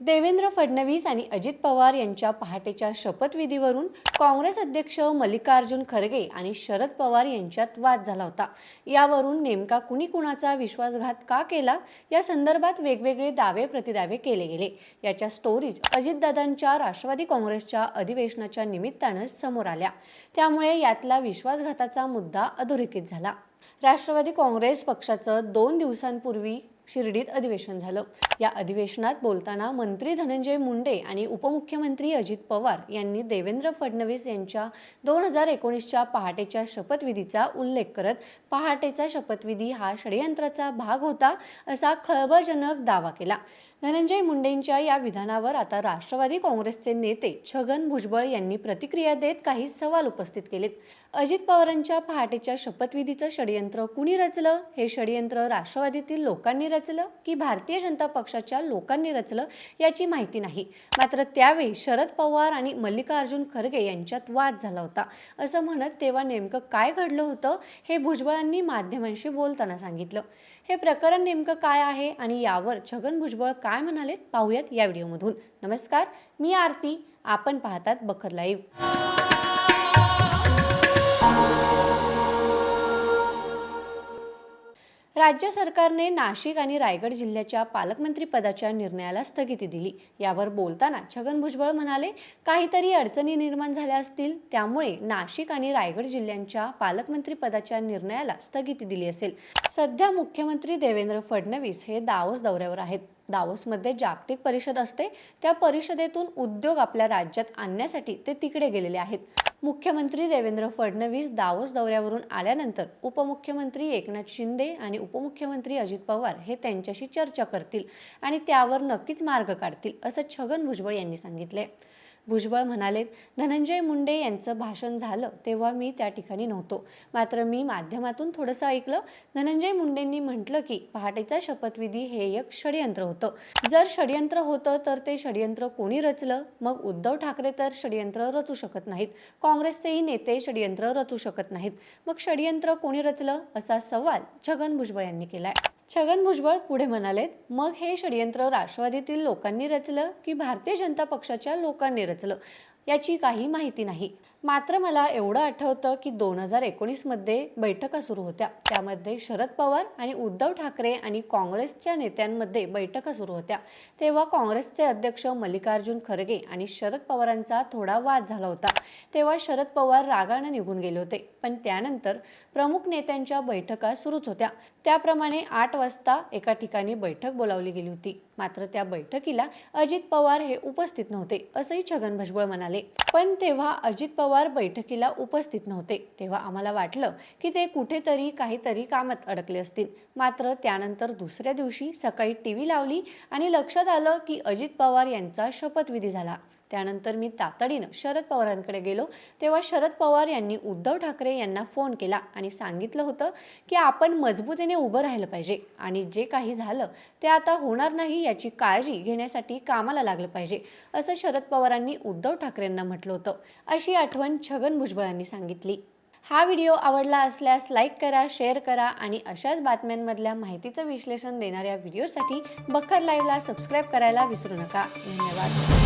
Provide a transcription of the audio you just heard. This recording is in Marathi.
देवेंद्र फडणवीस आणि अजित पवार यांच्या पहाटेच्या शपथविधीवरून काँग्रेस अध्यक्ष मल्लिकार्जुन खरगे आणि शरद पवार यांच्यात वाद झाला होता. यावरून नेमका कुणी कुणाचा विश्वासघात का केला? या संदर्भात वेगवेगळे दावे प्रतिदावे केले गेले. याच्या स्टोरीज अजितदादांच्या राष्ट्रवादी काँग्रेसच्या अधिवेशनाच्या निमित्तानं समोर आल्या. त्यामुळे यातला विश्वासघाताचा मुद्दा अधोरेखित झाला. राष्ट्रवादी काँग्रेस पक्षाचं दोन दिवसांपूर्वी शिर्डीत अधिवेशन झालं. या अधिवेशनात बोलताना मंत्री धनंजय मुंडे आणि उपमुख्यमंत्री अजित पवार यांनी देवेंद्र फडणवीस यांच्या दोन हजार एकोणीसच्या पहाटेच्या शपथविधीचा उल्लेख करत पहाटेचा शपथविधी हा षडयंत्राचा भाग होता असा खळबळजनक दावा केला. धनंजय मुंडेंच्या या विधानावर आता राष्ट्रवादी काँग्रेसचे नेते छगन भुजबळ यांनी प्रतिक्रिया देत काही सवाल उपस्थित केलेत. अजित पवारांच्या पहाटेच्या शपथविधीचं षडयंत्र कुणी रचलं? हे षडयंत्र राष्ट्रवादीतील लोकांनी रचलं की भारतीय जनता पक्षाच्या लोकांनी रचलं याची माहिती नाही? मात्र त्यावेळी शरद पवार आणि मल्लिकार्जुन खरगे यांच्यात वाद झाला होता. असं म्हणत तेव्हा नेमकं काय घडलं होतं हे भुजबळांनी माध्यमांशी बोलताना सांगितलं. हे प्रकरण नेमकं काय आहे आणि यावर छगन भुजबळ काय म्हणालेत? पाहूयात या व्हिडिओमधून. नमस्कार मी आरती. आपण पाहतात बखर लाईव्ह. राज्य सरकारने नाशिक आणि रायगड जिल्ह्याच्या पालकमंत्रीपदाच्या निर्णयाला स्थगिती दिली. यावर बोलताना छगन भुजबळ म्हणाले काहीतरी अडचणी निर्माण झाल्या असतील त्यामुळे नाशिक आणि रायगड जिल्ह्यांच्या पालकमंत्रीपदाच्या निर्णयाला स्थगिती दिली असेल. सध्या मुख्यमंत्री देवेंद्र फडणवीस हे दावोस दौऱ्यावर आहेत. दावोसमध्ये जागतिक परिषद असते त्या परिषदेतून उद्योग आपल्या राज्यात आणण्यासाठी ते तिकडे गेलेले आहेत. मुख्यमंत्री देवेंद्र फडणवीस दावोस दौऱ्यावरून आल्यानंतर उपमुख्यमंत्री एकनाथ शिंदे आणि उपमुख्यमंत्री अजित पवार हे त्यांच्याशी चर्चा करतील आणि त्यावर नक्कीच मार्ग काढतील असं छगन भुजबळ यांनी सांगितले भुजबळ म्हणाले धनंजय मुंडे यांचं भाषण झालं तेव्हा मी त्या ठिकाणी नव्हतो. मात्र मी माध्यमातून थोडंसं ऐकलं. धनंजय मुंडेंनी म्हटलं की पहाटेचा शपथविधी हे एक षडयंत्र होतं. जर षडयंत्र होतं तर ते षडयंत्र कोणी रचलं? मग उद्धव ठाकरे तर षडयंत्र रचू शकत नाहीत. काँग्रेसचेही नेते षडयंत्र रचू शकत नाहीत. मग षडयंत्र कोणी रचलं? असा सवाल छगन भुजबळ यांनी केलाय. छगन भुजबळ पुढे म्हणालेत मग हे षडयंत्र राष्ट्रवादीतील लोकांनी रचलं की भारतीय जनता पक्षाच्या लोकांनी रचलं? याची काही माहिती नाही. मात्र मला एवढं आठवतं की दोन हजार एकोणीसमध्ये बैठका सुरू होत्या. त्यामध्ये शरद पवार आणि उद्धव ठाकरे आणि काँग्रेसच्या नेत्यांमध्ये बैठका सुरू होत्या. तेव्हा काँग्रेसचे अध्यक्ष मल्लिकार्जुन खरगे आणि शरद पवारांचा थोडा वाद झाला होता. तेव्हा शरद पवार रागानं निघून गेले होते. पण त्यानंतर प्रमुख नेत्यांच्या बैठका सुरूच होत्या. त्याप्रमाणे आठ वाजता एका ठिकाणी बैठक बोलावली गेली होती. मात्र त्या बैठकीला अजित पवार हे उपस्थित नव्हते असंही छगन भुजबळ म्हणाले. पण तेव्हा अजित पवार बैठकीला उपस्थित नव्हते. तेव्हा आम्हाला वाटलं की ते कुठेतरी काहीतरी कामात अडकले असतील. मात्र त्यानंतर दुसऱ्या दिवशी सकाळी टी व्ही लावली आणि लक्षात आलं की अजित पवार यांचा शपथविधी झाला. त्यानंतर मी तातडीनं शरद पवारांकडे गेलो. तेव्हा शरद पवार यांनी उद्धव ठाकरे यांना फोन केला आणि सांगितलं होतं की आपण मजबूतीने उभं राहिलं पाहिजे आणि जे काही झालं ते आता होणार नाही याची काळजी घेण्यासाठी कामाला लागलं पाहिजे असं शरद पवारांनी उद्धव ठाकरेंना म्हटलं होतं. अशी आठवण छगन भुजबळांनी सांगितली. हा व्हिडिओ आवडला असल्यास लाईक करा शेअर करा आणि अशाच बातम्यांमधल्या माहितीचं विश्लेषण देणाऱ्या व्हिडिओसाठी बखर लाईव्हला सबस्क्राईब करायला विसरू नका. धन्यवाद.